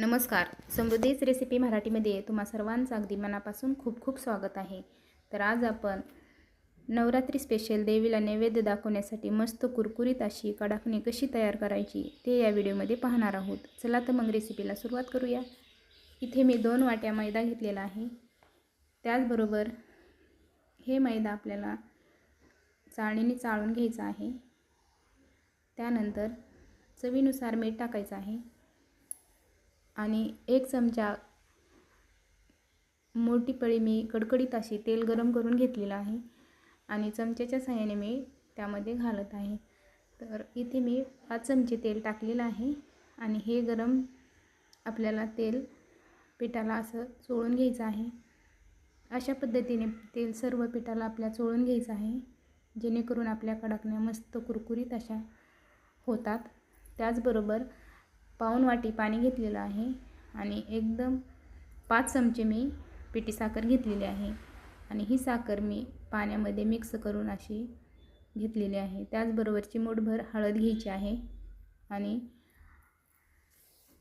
नमस्कार. समृद्धीच रेसिपी मराठीमध्ये तुम्हा सर्वांचं अगदी मनापासून खूप खूप स्वागत आहे. तर आज आपण नवरात्री स्पेशल देवीला नैवेद्य दाखवण्यासाठी मस्त कुरकुरीत अशी कडाकणी कशी तयार करायची ते या व्हिडिओमध्ये पाहणार आहोत. चला तर मग रेसिपीला सुरुवात करूया. इथे मी दोन वाट्या मैदा घेतलेला आहे. त्याचबरोबर हे मैदा आपल्याला चाळणीने चाळून घ्यायचा आहे. त्यानंतर चवीनुसार मीठ टाकायचं आहे. आणि एक चमचा मोठी पळी मी कडकडीत अशी तेल गरम करून घेतलेलं आहे आणि चमच्याच्या सहाय्याने मी त्यामध्ये घालत आहे. तर इथे मी पाच चमचे तेल टाकलेलं आहे आणि हे गरम आपल्याला तेल पिठाला असं चोळून घ्यायचं आहे. अशा पद्धतीने तेल सर्व पिठाला आपल्या चोळून घ्यायचं आहे. जेणेकरून आपल्या कडकण्या मस्त कुरकुरीत अशा होतात. त्याचबरोबर पाऊण वाटी पाणी घेतलेलं आहे आणि एकदम पाच चमचे मी पिठी साखर घेतलेली आहे. आणि ही साखर मी पाण्यामध्ये मिक्स करून अशी घेतलेली आहे. त्याचबरोबरची मुठभर हळद घ्यायची आहे आणि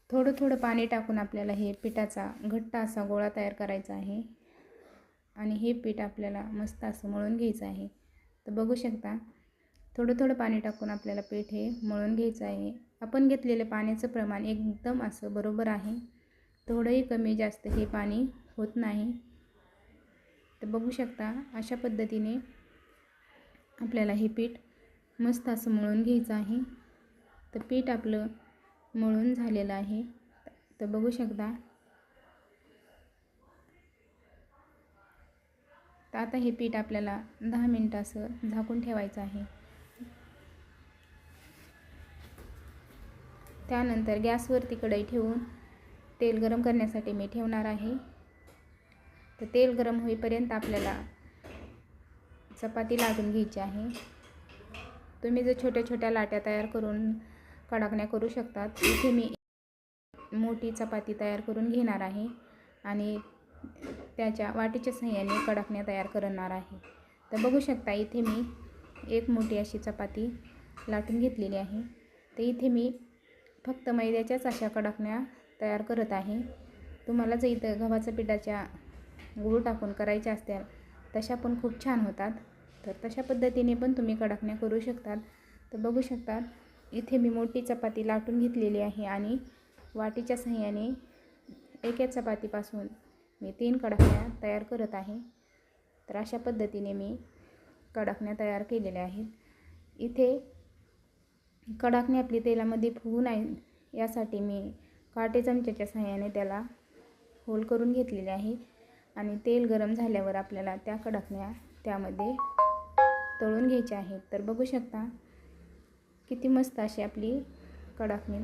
थोडं थोडं पाणी टाकून आपल्याला हे पिठाचा घट्ट असा गोळा तयार करायचा आहे. आणि हे पीठ आपल्याला मस्त असं मळून घ्यायचं आहे. तर बघू शकता थोडं थोडं पाणी टाकून आपल्याला पीठ हे मळून घ्यायचं आहे. आपण घेतलेलं पाण्याचं प्रमाण एकदम असं बरोबर आहे. थोडंही कमी जास्त हे पाणी होत नाही. तर बघू शकता अशा पद्धतीने आपल्याला हे पीठ मस्त असं मळून घ्यायचं आहे. तर पीठ आपलं मळून झालेलं आहे. तर बघू शकता. तर आता हे पीठ आपल्याला दहा मिनटं असं झाकून ठेवायचं आहे. त्यानंतर गॅसवरती कढई ठेवून तेल गरम करण्यासाठी मी ठेवणार आहे. तर तेल गरम होईपर्यंत आपल्याला चपाती लागून घ्यायची आहे. तुम्ही जर छोट्या छोट्या लाट्या तयार करून कडाकण्या करू शकतात. इथे मी मोठी चपाती तयार करून घेणार आहे आणि त्याच्या वाटीच्या सहाय्याने कडाकण्या तयार करणार आहे. तर बघू शकता इथे मी एक मोठी अशी चपाती लाटून घेतलेली आहे. तर इथे मी फक्त मैद्याच्याच अशा कडकण्या तयार करत आहे. तुम्हाला जर इथं गव्हाच्या पिठाच्या गुळ टाकून करायच्या असत्या तशा पण खूप छान होतात. तर तशा पद्धतीने पण तुम्ही कडाकण्या करू शकतात. तर बघू शकतात इथे मी मोठी चपाती लाटून घेतलेली आहे आणि वाटीच्या सहाय्याने एका चपातीपासून मी तीन कडकण्या तयार करत आहे. तर अशा पद्धतीने मी कडकण्या तयार केलेल्या आहेत. इथे कडाकणी आपली तेलामध्ये फुगू नये यासाठी मी काटे चमच्याच्या सहाय्याने त्याला होल करून घेतलेले आहे. आणि तेल गरम झाल्यावर आपल्याला त्या कडाकण्या त्यामध्ये तळून घ्यायच्या आहेत. तर बघू शकता किती मस्त अशी आपली कडाकणी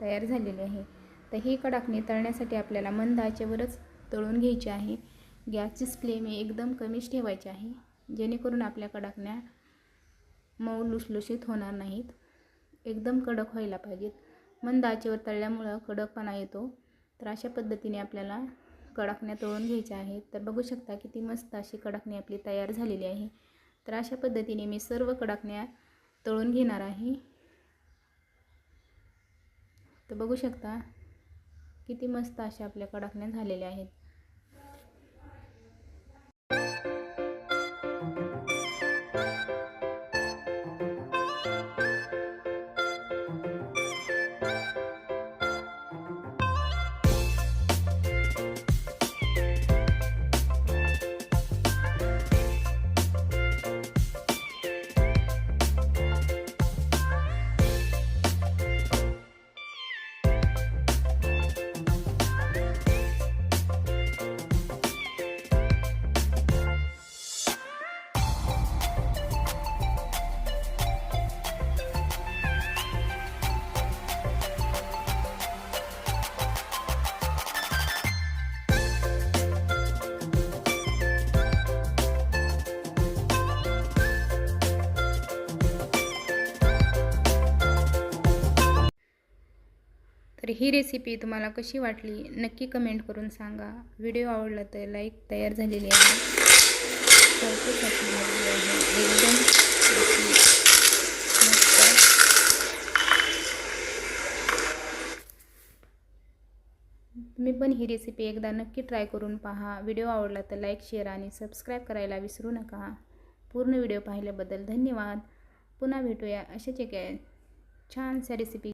तयार झालेली आहे. तर ही कडाकणी तळण्यासाठी आपल्याला मंद आचेवरच तळून घ्यायची आहे. गॅसची फ्लेम ही एकदम कमीच ठेवायची आहे जेणेकरून आपल्या कडाकण्या मऊ लुसलुशीत होणार नाहीत. एकदम कडक व्हायला पाहिजेत. मंद आचेवर तळल्यामुळं कडकपणा येतो. तर अशा पद्धतीने आपल्याला कडाकण्या तळून घ्यायच्या आहेत. तर बघू शकता किती मस्त अशी कडाकणी आपली तयार झालेली आहे. तर अशा पद्धतीने मी सर्व कडाकण्या तळून घेणार आहे. तर बघू शकता किती मस्त अशा आपल्या कडाकण्या झालेल्या आहेत. तर ही रेसिपी तुम्हाला कशी वाटली नक्की कमेंट करून सांगा. व्हिडिओ आवडला तर लाईक तयार झालेली आहे. एकदम मस्त तुम्ही पण ही रेसिपी एकदा नक्की ट्राय करून पहा. व्हिडिओ आवडला तर लाईक शेअर आणि सबस्क्राईब करायला विसरू नका. पूर्ण व्हिडिओ पाहिल्याबद्दल धन्यवाद. पुन्हा भेटूया. अशाच एका छानशा रेसिपी